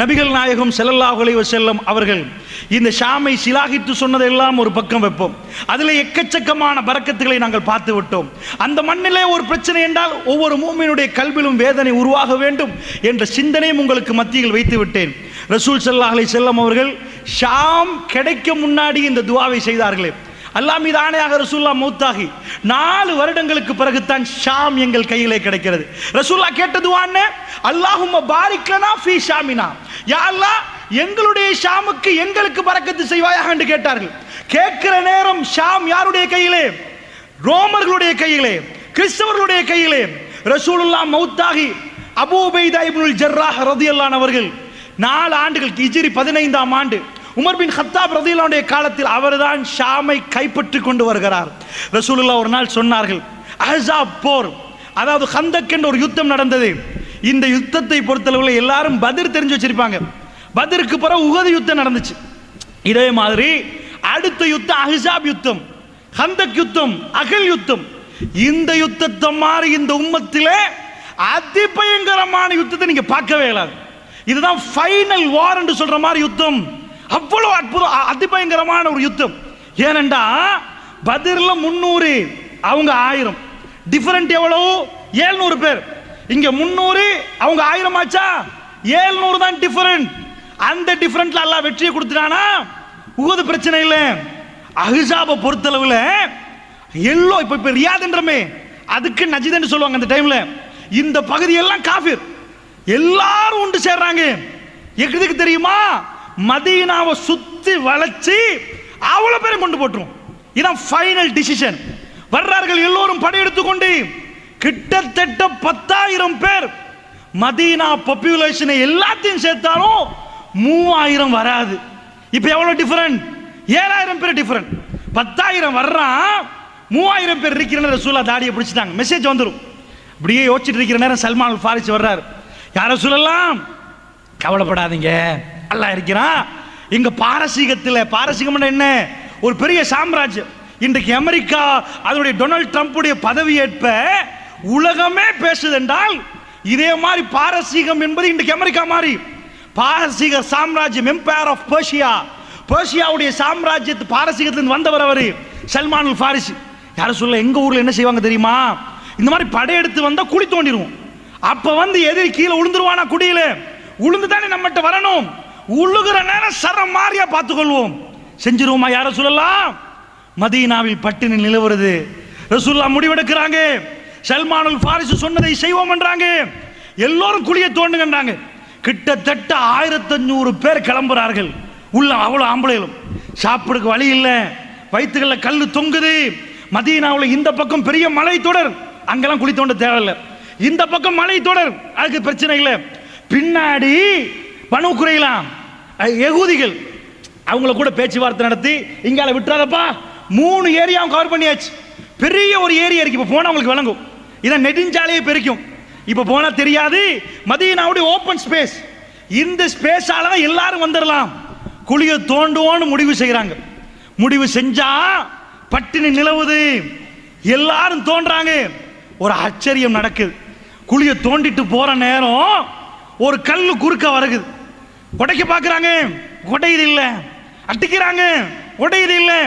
நபிகள் நாயகம் ஸல்லல்லாஹு செல்லும் அவர்கள் இந்த ஷாமை சிலாகித்து சொன்னதெல்லாம் ஒரு பக்கம் வைப்போம். அதில் எக்கச்சக்கமான பரக்கத்துகளை நாங்கள் பார்த்து விட்டோம். அந்த மண்ணிலே ஒரு பிரச்சனை என்றால் ஒவ்வொரு மூமினுடைய கல்விலும் வேதனை உருவாக வேண்டும் என்ற சிந்தனையும் உங்களுக்கு மத்தியில் வைத்து விட்டேன். ரசூல் செல்லாஹலை செல்லம் அவர்கள் ஷாம் கிடைக்க முன்னாடி இந்த துவாவை செய்தார்களே. அல்லாஹ் மீது ஆணையாக ரசூல்லா மௌத்தாகி நாலு வருடங்களுக்கு பிறகுத்தான் ஷாம் எங்கள் கையிலே கிடைக்கிறது. ரசூல்லா கேட்டதுவான்னு அல்லாஹும் பாரிக்லனா ஃபி ஷாமினா. யா எங்களுடைய ஷாமுக்கு எங்களுக்கு பறக்கத்து செய்வாயாக என்று கேட்டார்கள். கேட்கிற நேரம் ஷாம் யாருடைய கையிலே? ரோமர்களுடைய கையிலே கிறிஸ்தவர்களுடைய கையிலே. ரசூலுல்லா மௌத்தாகி அபூபைதா இப்னுல் ஜர்ராஹ் ரதியல்லான் அவர்கள் நாலு ஆண்டுகள் இஜிரி பதினைந்தாம் ஆண்டு உமர் பின் ஹத்தாப் ரதியல்லானுடைய காலத்தில் அவர்தான் ஷாமை கைப்பற்றி கொண்டு வருகிறார். ரசூலுல்லா ஒரு நாள் சொன்னார்கள் அஹ்ஸாப் போர் அதாவது ஹந்தக் என்ற ஒரு யுத்தம் நடந்தது. இந்த யுத்தத்தை பொறுத்தளவில் எல்லாரும் பதிர் தெரிஞ்சு வச்சிருப்பாங்க. பதிருக்கு பிறகு உகது யுத்தம் நடந்துச்சு. இதே மாதிரி அடுத்த யுத்தம் அஹிசாப் யுத்தம் ஹந்தக் யுத்தம் அகல் யுத்தம். இந்த யுத்தத்தை மாதிரி இந்த உம்மத்திலே அதிபயங்கரமான யுத்தத்தை நீங்க பார்க்கவே இல்லாது. இதுதான் ஃபைனல் வார் என்று சொல்ற மாதிரி யுத்தம். அவ்வளவு அற்புதம் அதிபயங்கரமான ஒரு யுத்தம். ஏனென்றா பதிர்ல முன்னூறு அவங்க ஆயிரம். டிஃபரண்ட் எவ்வளவு? ஏழ்நூறு பேர். இங்க முன்னூறு அவங்க ஆயிரம் ஆச்சா? ஏழ்நூறு தான் டிஃபரண்ட் அந்த டிஃபரண்ட்ல அல்லாஹ் வெற்றியை கொடுத்துட்டானா? உகது பிரச்சனை இல்லை. அஹிசாபை பொறுத்தளவுல எல்லோ இப்ப இப்ப ரியாதுன்றமே. அதுக்கு நஜிதன்னு சொல்லுவாங்க அந்த டைம்ல இந்த பகுதி எல்லாம் காஃபிர். எல்லாரும் உண்டு சேர்றாங்க. எதுக்கு தெரியுமா? மதீனாவை சுத்தி வளைச்சு அவ்வளவு பேரும் கொண்டு போட்டுரும். இதான் ஃபைனல் டிசிஷன் வர்றார்கள் எல்லோரும் படையெடுத்து கொண்டு கிட்டத்தட்ட பத்தாயிரம் பேர் மதீனா பாப்புலேஷனை எல்லாத்தையும் சேர்த்தாலும் மூவாயிரம் வராது. இப்போ எவ்வளவு டிஃபரெண்ட் ஏழாயிரம் பேர் டிஃபரெண்ட் பத்தாயிரம் வர்றான் மூவாயிரம் பேர் இருக்கிற ரசூலா தாடியை பிடிச்சிட்டாங்க. மெசேஜ் வந்துடும் அப்படியே யோசிச்சுட்டு இருக்கிற நேரம் சல்மான் அல் ஃபாரிஸ் யாரை சொல்லலாம் கவலைப்படாதீங்க. நல்லா இருக்கிறான். இங்க பாரசீகத்தில் பாரசீகம் என்ன? ஒரு பெரிய சாம்ராஜ்யம். இன்றைக்கு அமெரிக்கா அதனுடைய டொனால்ட் ட்ரம்ப்புடைய பதவியேற்ப உலகமே பேசுதென்றால் இதே மாதிரி பாரசீகம் என்பது இன்றைக்கு அமெரிக்கா மாதிரி பாரசீக சாம்ராஜ்யம் எம்பையர் ஆஃப் பர்ஷியா பர்ஷியாவுடைய சாம்ராஜ்யத்து பாரசீகத்திலிருந்து வந்தவர் அவர் சல்மான் ஃபாரிஸ் யார சொல்ல எங்கள் ஊரில் என்ன செய்வாங்க தெரியுமா? இந்த மாதிரி படையெடுத்து வந்தால் குழி தோண்டிடுவோம் அப்போ வந்து எதிரி கீழே உளுந்துருவானா குடியில? உளுந்து தானே நம்மகிட்ட வரணும். உழுகுற நேரம் சர மாறியா பார்த்துக்கொள்வோம். செஞ்சிருவோமா? யார சொல்லலாம்? மதீனாவில் பட்டினி நிலவுறது. ரசூல்லா முடிவெடுக்கிறாங்க. சல்மானுல் ஃபாரிஸ் சொன்னதை செய்வோம் என்றாங்க. எல்லோரும் குழியை தோண்டுங்கன்றாங்க. கிட்டத்தட்ட ஆயிரத்தஞ்சூறு பேர் கிளம்புறார்கள். உள்ள அவ்வளோ ஆம்பளைகளும். சாப்பிடுக்கு வழி இல்லை. வயிற்றுகளில் கல் தொங்குது. மதீனாவில் இந்த பக்கம் பெரிய மலை தொடர். அங்கெல்லாம் குழி தோண்ட தேவையில்லை. இந்த பக்கம் மலை தொடர். அதுக்கு பிரச்சனை இல்லை. பின்னாடி பணு குறையலாம் எகூதிகள். அவங்கள கூட பேச்சுவார்த்தை நடத்தி இங்கால விட்டுறாதப்பா. மூணு ஏரியாவும் கவர் பண்ணியாச்சு. பெரிய ஒரு ஏரியா இருக்கு. இப்போ போனால் அவங்களுக்கு விளங்கும். இதை நெடுஞ்சாலையே பெருக்கும். இப்போ போனால் தெரியாது மதியனாவுடைய ஓப்பன் ஸ்பேஸ் இந்த ஸ்பேஸால தான் எல்லாரும் வந்துடலாம் குழியை தோண்டுவோன்னு முடிவு செய்கிறாங்க முடிவு செஞ்சா பட்டினி நிலவுது. எல்லாரும் தோன்றாங்க. ஒரு ஆச்சரியம் நடக்குது. குழியை தோண்டிட்டு போற நேரம் ஒரு கல் குறுக்க வருகுது. உடைக்க பார்க்குறாங்க உடையுது இல்லை. அட்டிக்கிறாங்க உடையுது இல்லை.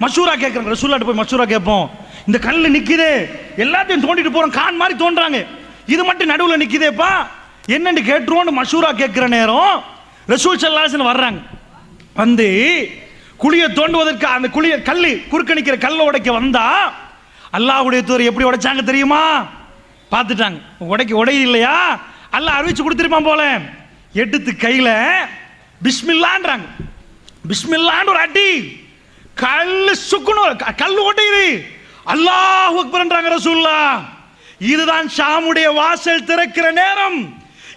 மசூரா கேட்குறாங்க ரசூலாட்டு போய் மசூரா கேட்போம். இந்த கல்லு நிக்குது. எல்லாத்தையும் தோண்டிட்டு போறோம். கான் மாதிரி தோன்றாங்க. இது மட்டும் நடுவில் நிற்குதேப்பா என்னென்னு கேட்டுருவோம்னு மஷூரா கேட்குற நேரம் ரசூல் சல்லாசன் வர்றாங்க. வந்து குழியை தோண்டுவதற்கு அந்த குழிய கல் குறுக்க நிற்கிற கல்லை உடைக்க வந்தா அல்லாஹுடைய தூர் எப்படி உடைச்சாங்க தெரியுமா? பார்த்துட்டாங்க. உடைக்க உடையுது இல்லையா? அல்லாஹ் அறிவிச்சு கொடுத்துருப்பான் போல. எடுத்து கையில் பிஸ்மில்லான்றாங்க. பிஸ்மில்லான்னு ஒரு அடி. கல் சுக்குணும் க- கல்லு உடையுது அல்லாஹ் அக்பர்ன்றாங்க ரசூல்லா இதுதான் ஷாமுடைய வாசல் திறக்கிற நேரம்.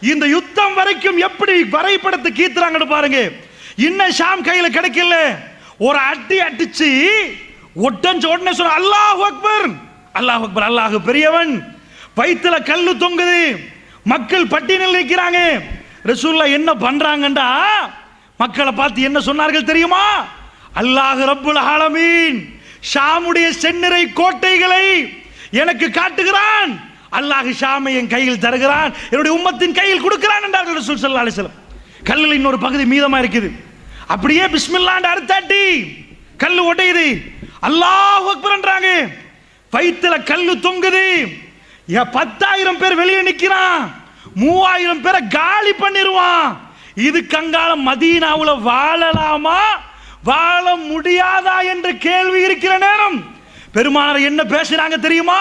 இந்த யுத்தம் வரைக்கும் எப்படி வரைபடத்தை கீத்துறாங்கன்னு பாருங்க. இன்னும் ஷாம் கையில் கிடைக்கல. ஒரு அட்டி அடிச்சு ஒட்டஞ்ச உடனே சொல்ற அல்லாஹ் அக்பர். அல்லாஹ் அக்பர் அல்லாஹ் பெரியவன். வயித்துல கல்லு தொங்குது. மக்கள் பட்டியலில் நிற்கிறாங்க. ரசூல்லா என்ன பண்றாங்கண்டா? மக்களை பார்த்து என்ன சொன்னார்கள் தெரியுமா? அல்லாஹ் ரப்புல் ஆலமீன். ஷாமுடைய செந்நிறை கோட்டைகளை எனக்கு காட்டுகிறான். அல்லாஹ் ஷாமை என் கையில் தருகிறான். என்னுடைய உம்மத்தின் கையில் கொடுக்கிறான் என்றார்கள் ரசூல் சல்லா அலிஸ்லம் கல்லில் இன்னொரு பகுதி மீதமா இருக்குது. அப்படியே பிஸ்மில்லாண்டு அறுத்தாட்டி கல்லு உடையுது அல்லாஹ் அக்பர்ன்றாங்க வயிற்றுல கல்லு தொங்குது. பத்தாயிரம் பேர் வெளியே நிற்கிறான் மூவாயிரம் பேரை காலி பண்ணிடுவான் இது கங்கால மதீனாவில் வாழலாமா? வாழ முடியாதா என்ற கேள்வி இருக்கிற நேரம் பெருமானார் என்ன பேசுறாங்க தெரியுமா?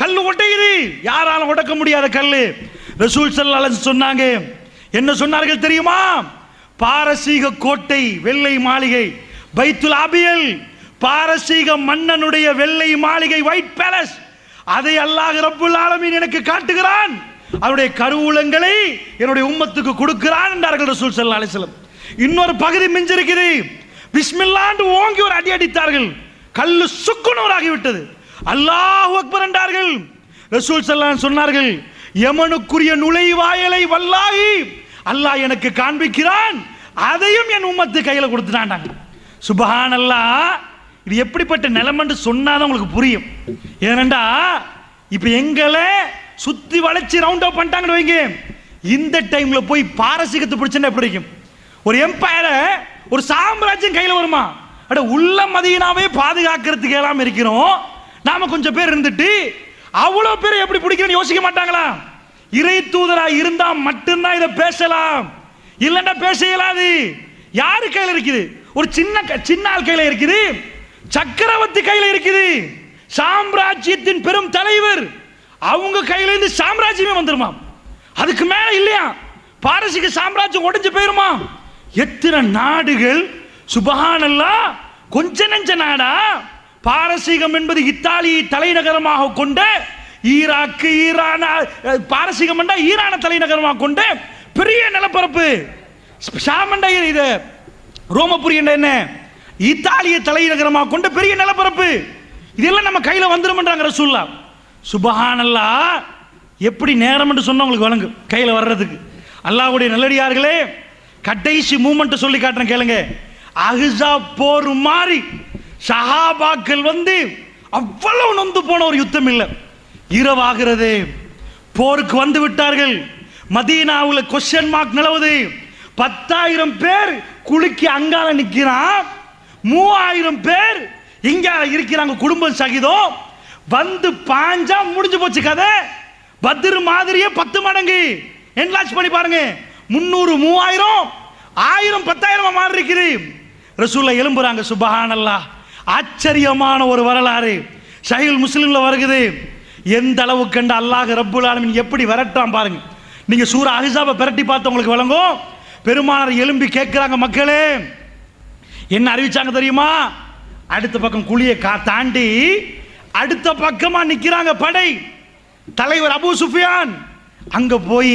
கல் ஒட்டையுது. யாராலும் உடக்க முடியாத கல் ரசூல் ஸல்லல்லாஹு சொன்னாங்க என்ன சொன்னார்கள் தெரியுமா? பாரசீக கோட்டை வெள்ளை மாளிகை பைத்துல் ஆபியல் பாரசீக மன்னனுடைய வெள்ளை மாளிகை ஒயிட் பேலஸ் அதை அல்லாஹ் ரப்புல் ஆலமீன் எனக்கு காட்டுகிறான். அவருடைய கருவூலங்களை என்னுடைய உம்மத்துக்கு கொடுக்கிறான் என்றார்கள் ரசூல் ஸல்லல்லாஹு அலைஹி இன்னொரு பகுதி மிஞ்சிருக்குது. பிஸ்மில்லாண்டு ஓங்கி ஒரு அடி அடித்தார்கள். கல்லு சுக்குனூராகி விட்டது. அல்லாஹ் அக்பர் என்றார்கள். ரசூல் ஸல்லல்லாஹு சொன்னார்கள் யமனுக்குரிய நுழைவாயலை வல்லாகி அல்லாஹ் எனக்கு காண்பிக்கிறான். அதையும் என் உம்மத்து கையில கொடுத்துட்டாண்டாங்க அல்லா இது எப்படிப்பட்ட நிலைமைன்னு சொன்னாதான் உங்களுக்கு புரியும். ஏனண்டா இப்போ எங்களை சுத்தி வளைச்சி ரவுண்ட் அப் பண்ணிட்டாங்கன்னு வைங்க. இந்த டைம்ல போய் பாரசீகத்தை பிடிச்சுன்னா எப்படி இருக்கும் ஒரு எம்பையரை ஒரு சாம்ராஜ்யம் கையில் வருமா? அட உள்ள மதியனாவே பாதுகாக்கிறதுக்கு எல்லாம் இருக்கிறோம். நாம கொஞ்சம் பேர் இருந்துட்டு அவ்வளோ பேர் எப்படி பிடிக்கணும்னு யோசிக்க மாட்டாங்களா? இறை தூதரா இருந்தா மட்டும்தான் இதை பேசலாம். இல்லைன்னா பேச இயலாது. யாரு கையில் இருக்குது? ஒரு சின்ன க- சின்ன ஆள் கையில் இருக்குது. சக்கரவர்த்தி கையில் இருக்குது. சாம்ராஜ்யத்தின் பெரும் தலைவர். அவங்க கையிலேருந்து சாம்ராஜ்யமே வந்துருமா அதுக்கு மேல இல்லையா? பாரசீக சாம்ராஜ்யம் உடைஞ்சு போயிருமா? எத்தனை நாடுகள் சுபகானல்லா கொஞ்ச நெஞ்ச நாடா? பாரசீகம் என்பது இத்தாலியை தலைநகரமாக கொண்ட ஈராக்கு ஈரான பாரசீகம் என்றால் ஈரான தலைநகரமாக கொண்ட பெரிய நிலப்பரப்பு. சாமண்டா இது ரோமபுரி என்ற என்ன? இத்தாலிய தலைநகரமாக கொண்ட பெரிய நிலப்பரப்பு. இதெல்லாம் நம்ம கையில் வந்துடும்ன்றாங்க ரசூல்லா சுபஹானல்லா எப்படி நேரம் என்று சொன்னால் உங்களுக்கு வழங்கும் கையில் வர்றதுக்கு. அல்லாவுடைய நல்லடியார்களே கடைசி மூமெண்ட் சொல்லி காட்டுறேன் கேளுங்க. அஹ்ஸா போர் மாதிரி சஹாபாக்கள் வந்து அவ்வளவு நொந்து போன ஒரு யுத்தம் இல்லை. இரவாகிறது போருக்கு வந்து விட்டார்கள். மதீனாவில் கொஸ்டின் மார்க் நிலவுது. பத்தாயிரம் பேர் குலுக்கி அங்கால நிற்கிறான் மூவாயிரம் பேர் இங்க இருக்கிறாங்க குடும்பம் சகிதம் வந்து பாஞ்சா முடிஞ்சு போச்சு கதை. பத்திர மாதிரியே பத்து மடங்கு. என்லாச் பண்ணி பாருங்க. முந்நூறு மூவாயிரம் ஆயிரம் பத்தாயிரம் மாறி இருக்குது ரசூல்ல எழும்புறாங்க சுபஹானல்லா. ஆச்சரியமான ஒரு வரலாறு. ஷஹீல் முஸ்லீம்ல வருகுது. எந்த அளவு கண்டு அல்லாஹ் ரப்புல் ஆலமின் எப்படி விரட்டான் பாருங்க. நீங்க சூரா அஹிசாபை பிரட்டி பார்த்து உங்களுக்கு விளங்கும். பெருமானார் எலும்பி கேட்கிறாங்க மக்களே என்ன அறிவிச்சாங்க தெரியுமா? அடுத்த பக்கம் குழியை கா தாண்டி அடுத்த பக்கமா நிக்கிறாங்க படை. தலைவர் அபு சுஃபியான். அங்க போய்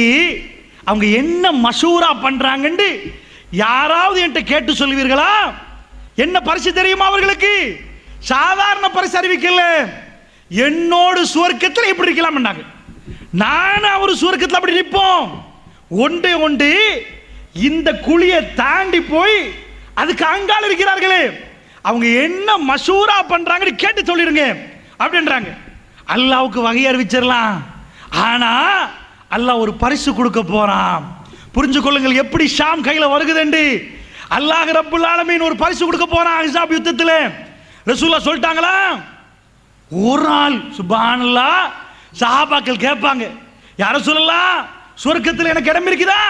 அவங்க என்ன மசூரா பண்றாங்கன்னு யாராவது என்கிட்ட கேட்டு சொல்லுவீர்களா? என்ன பரிசு தெரியுமா அவர்களுக்கு? சாதாரண பரிசு அறிவிக்கல என்னோடு சுவர்க்கத்தில் இப்படி இருக்கலாம்னாங்க. நானும் அவர் சுவர்க்கத்தில் அப்படி நிற்போம் ஒன்று ஒன்று இந்த குழியை தாண்டி போய் அதுக்கு அங்கால இருக்கிறார்களே. அவங்க என்ன மசூரா பண்றாங்கன்னு கேட்டு சொல்லிடுங்க. அப்படின்றாங்க. அல்லாவுக்கு வகை அறிவிச்சிடலாம். ஆனால் அல்லா ஒரு பரிசு கொடுக்க போறான். புரிஞ்சு கொள்ளுங்கள் எப்படி ஷாம் கையில் வருகுதுண்டு. அல்லாஹ் ரப்புல் ஆலமீன் ஒரு பரிசு கொடுக்க போறான் ஹிசாப் யுத்தத்தில். ரசூலா சொல்லிட்டாங்களா? ஒரு ஆள் சுபானல்லா சஹாபாக்கள் கேட்பாங்க யார சொல்லலாம் சொர்க்கத்தில் எனக்கு இடம் இருக்குதா?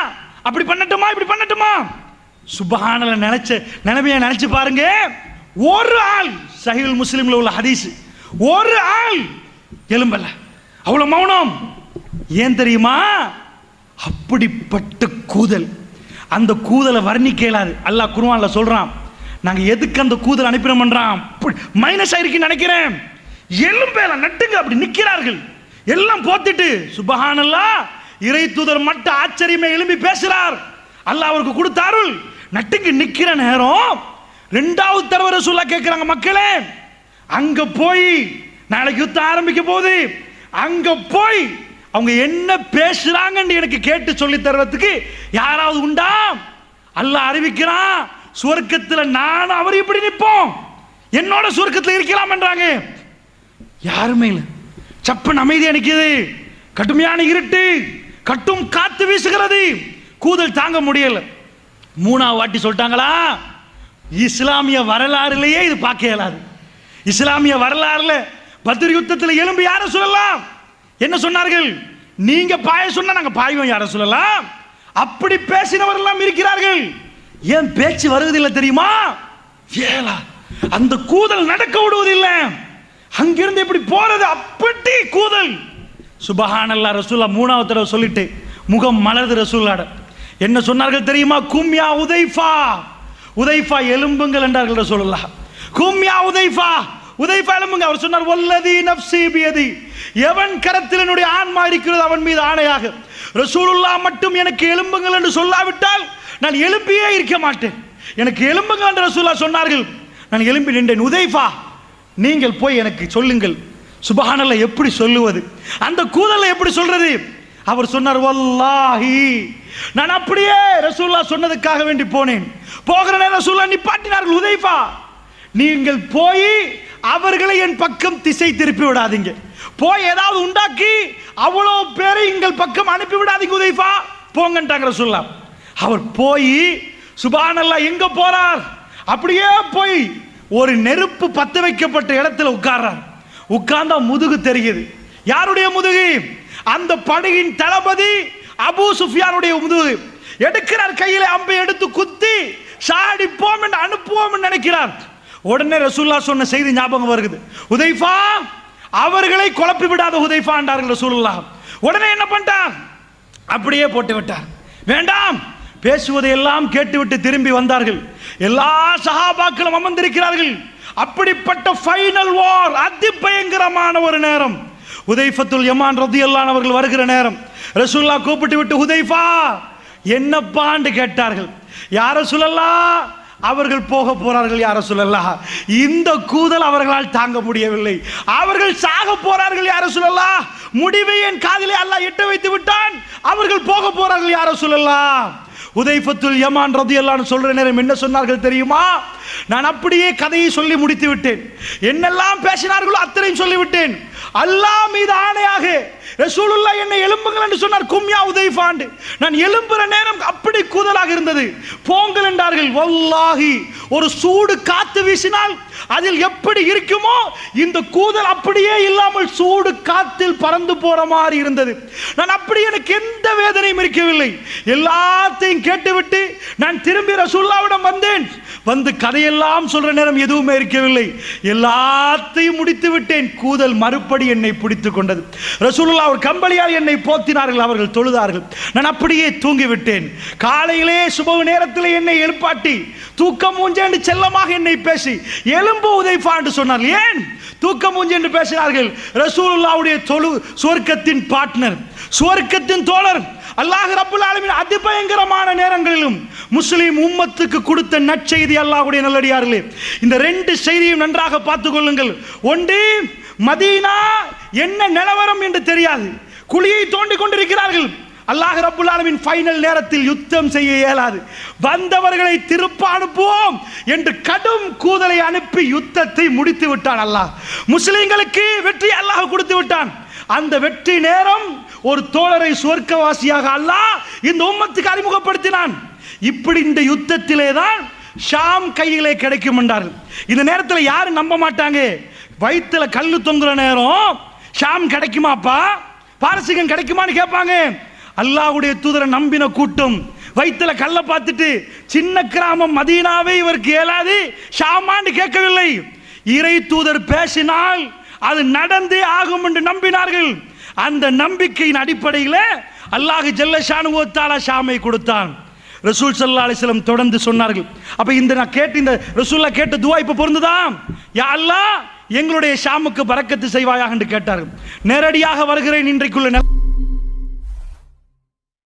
அப்படி பண்ணட்டுமா? இப்படி பண்ணட்டுமா? சுபஹானல நினைச்ச நிலைமைய நினைச்சு பாருங்க. ஒரு ஆள் சஹீல் முஸ்லீம்ல உள்ள ஹதீஸ் ஒரு ஆள் எலும்பல அவ்வளவு மௌனம். ஏன் தெரியுமா? அப்படிப்பட்ட கூதல். அந்த கூதலை வர்ணிக்க இயலாது அல்லாஹ் குருவான்ல சொல்றான் நாங்க எதுக்கு அந்த கூதல் அனுப்பினோம்ன்றான் மைனஸ் ஆயிருக்குன்னு நினைக்கிறேன். எலும்பேல நட்டுங்க அப்படி நிக்கிறார்கள். எல்லாம் போத்திட்டு சுபஹானல்லா இறை தூதர் மட்டும் ஆச்சரியமே எழும்பி பேசுறார். அல்லாஹ் அவருக்கு கொடுத்தாருள். நட்டுக்கு நட்டுங்க நிக்கிற நேரம் ரெண்டாவது தடவை ரசூல்லா கேட்கிறாங்க மக்களே அங்க போய் நாளைக்கு யுத்தம் ஆரம்பிக்க போகுது. அங்க போய் அவங்க என்ன பேசுறாங்கன்னு எனக்கு கேட்டு சொல்லி தர்றதுக்கு யாராவது உண்டா? அல்ல அறிவிக்கிறான் சுவர்க்கத்தில் நான் அவர் இப்படி நிற்போம். என்னோட சுவர்க்கத்தில் இருக்கலாம் என்றாங்க. யாருமே இல்லை. சப்பன் அமைதி அணிக்குது கடுமையான இருட்டு. கட்டும் காத்து வீசுகிறது. கூதல் தாங்க முடியல. மூணாவது வாட்டி சொல்லிட்டாங்களா? இஸ்லாமிய வரலாறுலயே இது பார்க்க இயலாது. இஸ்லாமிய வரலாறுல பத்திரி யுத்தத்தில் எலும்பு யாரும் சொல்லலாம்? என்ன சொன்னார்கள்? நீங்க பாய சொன்னா நாங்க பாய்வோம் யார சொல்லலாம்? அப்படி பேசினவரெல்லாம் இருக்கிறார்கள். ஏன் பேச்சு வருவதில்லை தெரியுமா? ஏலா அந்த கூதல் நடக்க விடுவதில்லை. அங்கிருந்து இப்படி போறது அப்படி கூதல். சுபஹானல்லா ரசூல்லா மூணாவது தடவை சொல்லிட்டு முகம் மலர்து ரசூல்லாட. என்ன சொன்னார்கள் தெரியுமா? கும்யா உதைஃபா. உதைஃபா எலும்புங்கள் என்றார்கள் ரசூலுல்லாஹ். கும்யா உதைஃபா. உதைஃபா எலும்புங்க அவர் சொன்னார் வல்லதி நப்சி பியதி. எவன் கரத்தில் என்னுடைய ஆன்மா இருக்கிறது அவன் மீது ஆணையாக? ரசூலுல்லா மட்டும் எனக்கு எலும்புங்கள் என்று சொல்லாவிட்டால் நான் எலும்பியே இருக்க மாட்டேன். எனக்கு எலும்புங்கள் என்று ரசூல்லா சொன்னார்கள். நான் எலும்பி நின்றேன். உதைஃபா நீங்கள் போய் எனக்கு சொல்லுங்கள். சுபஹானல்ல எப்படி சொல்லுவது? அந்த கூதலை எப்படி சொல்றது? அவர் சொன்னார் வல்லாஹி. நான் அப்படியே ரசூல்லா சொன்னதுக்காக வேண்டி போனேன். போகிற நேரம் ரசூல்லா நிப்பாட்டினார்கள் உதைஃபா நீங்கள் போய் அவர்களை என் பக்கம் திசை திருப்பி விடாதீங்க. போய் ஏதாவது உண்டாக்கி அவ்வளோ பேரை எங்கள் பக்கம் அனுப்பி விடாதீங்க உதைஃபா போங்கன்ட்டாங்க சொல்லலாம் அவர் போய் சுபானல்லா எங்க போறார்? அப்படியே போய் ஒரு நெருப்பு பத்த வைக்கப்பட்ட இடத்துல உட்கார்றார். உட்கார்ந்தா முதுகு தெரியுது. யாருடைய முதுகு? அந்த படையின் தளபதி அபு சுஃபியானுடைய முதுகு. எடுக்கிறார் கையில அம்பை எடுத்து குத்தி சாடிப்போம் என்று அனுப்புவோம் நினைக்கிறார். உடனே ரசூல்லா சொன்ன செய்தி ஞாபகம் வருகிறது உதைஃபா அவர்களை குழப்பி விடாத உதைஃபா என்றார்கள் ரசூலுல்லாஹ் உடனே என்ன பண்ணிட்டார்? அப்படியே போட்டு விட்டார். வேண்டாம் பேசுவதை எல்லாம் கேட்டுவிட்டு திரும்பி வந்தார்கள். எல்லா சகாபாக்களும் அமர்ந்திருக்கிறார்கள். அப்படிப்பட்ட ஃபைனல் வார் அதி பயங்கரமான ஒரு நேரம். உதைஃபத்துல் யமான் ரதியல்லான் அவர்கள் வருகிற நேரம். ரசூல்லா கூப்பிட்டு விட்டு உதைஃபா என்னப்பான்னு கேட்டார்கள். யார சொல்லலாம் அவர்கள் போக போறார்கள் யார சொல்லலாம் இந்த கூதல் அவர்களால் தாங்க முடியவில்லை. அவர்கள் சாக போறார்கள் யார சொல்லலாம் முடிவை என் காதிலே அல்லாஹ் எட்ட வைத்து விட்டான். அவர்கள் போக போறார்கள் யார சொல்லலாம் உதைஃபத்துல் யமான் ரதியல்லான்னு சொல்ற நேரம் என்ன சொன்னார்கள் தெரியுமா? நான் அப்படியே கதையை சொல்லி முடித்து விட்டேன். என்னெல்லாம் பேசினார்களோ அத்தனையும் சொல்லிவிட்டேன். அல்லாஹ் மீது ஆணையாக ரசூலுல்லா என்னை எலும்புங்கள் என்று சொன்னார். கும்யா உதைஃபாண்டு நான் எலும்புற நேரம் அப்படி கூதலாக இருந்தது. போங்கள் என்றார்கள். வல்லாகி ஒரு சூடு காத்து வீசினால் அதில் எப்படி இருக்குமோ இந்த கூதல் அப்படியே இல்லாமல் சூடு காத்தில் பறந்து போற மாதிரி இருந்தது. நான் அப்படி எனக்கு எந்த வேதனையும் இருக்கவில்லை. எல்லாத்தையும் கேட்டுவிட்டு நான் திரும்பி ரசூல்லாவிடம் வந்தேன். வந்து கதையெல்லாம் சொல்ற நேரம் எதுவுமே இருக்கவில்லை. எல்லாத்தையும் முடித்து விட்டேன். கூதல் மறுபடி என்னை பிடித்துக் கொண்டது. ரசூலுல்லா ஒரு கம்பளியால் என்னை போத்தினார்கள். அவர்கள் தொழுதார்கள். நான் அப்படியே தூங்கிவிட்டேன். காலையிலே சுப நேரத்தில் என்னை எழுப்பாட்டி தூக்கம் மூஞ்சே என்று செல்லமாக என்னை பேசி எலும்பு உதைஃபா என்று சொன்னார். ஏன்? தூக்கம் மூஞ்சி என்று பேசினார்கள். ரசூலுல்லாவுடைய தொழு சுவர்க்கத்தின் பார்ட்னர் சுவர்க்கத்தின் தோழர். அல்லாஹ் ரபுல் ஆலமீன் அதிபயங்கரமான நேரங்களிலும் முஸ்லீம் உம்மத்துக்கு கொடுத்த நற்செய்தி அல்லாஹுடைய நல்லடியார்களே. இந்த ரெண்டு செய்தியும் நன்றாக பார்த்துக்கொள்ளுங்கள். ஒன்று மதீனா என்ன நிலவரம் என்று தெரியாது. குழியை தோண்டி கொண்டிருக்கிறார்கள். அல்லாஹ் ரப்புல் ஃபைனல் நேரத்தில் யுத்தம் செய்ய இயலாது. வந்தவர்களை திருப்ப அனுப்புவோம் என்று கடும் கூதலை அனுப்பி யுத்தத்தை முடித்து விட்டான் அல்லாஹ். முஸ்லிம்களுக்கு வெற்றி அல்லாஹ் கொடுத்து விட்டான். அந்த வெற்றி நேரம் ஒரு தோழரை சுவர்க்கவாசியாக அல்லாஹ் இந்த உம்மத்துக்கு அறிமுகப்படுத்தினான். இப்படி இந்த யுத்தத்திலே தான் ஷாம் கையிலே கிடைக்கும் என்றார்கள். இந்த நேரத்தில் யாரும் நம்ப மாட்டாங்க. வயிற்றுல கல் தொங்குற நேரம் ஷாம் கிடைக்குமாப்பா? பாரசீகம் கிடைக்குமான்னு கேட்பாங்க. அல்லாஹுடைய தூதரை நம்பின கூட்டம். வயிற்றுல கல்லை பார்த்துட்டு சின்ன கிராமம் மதீனாவே இவருக்கு ஏலாது ஷாமான்னு கேட்கவில்லை. இறை தூதர் பேசினால் அது நடந்தே ஆகும் என்று நம்பினார்கள். அந்த நம்பிக்கையின் அடிப்படையில் அல்லாஹ் ஜல்லஷானுவோத்தாலா ஷாமை கொடுத்தான். ரசூல் சல்லா அலிஸ்லம் தொடர்ந்து சொன்னார்கள். அப்ப இந்த நான் கேட்டு இந்த ரசூல்லா கேட்ட துவா இப்போ பொருந்துதா யா அல்லா எங்களுடைய ஷாமுக்கு பறக்கத்து செய்வாயாக என்று கேட்டார்கள். நேரடியாக வருகிறேன் இன்றைக்குள்ள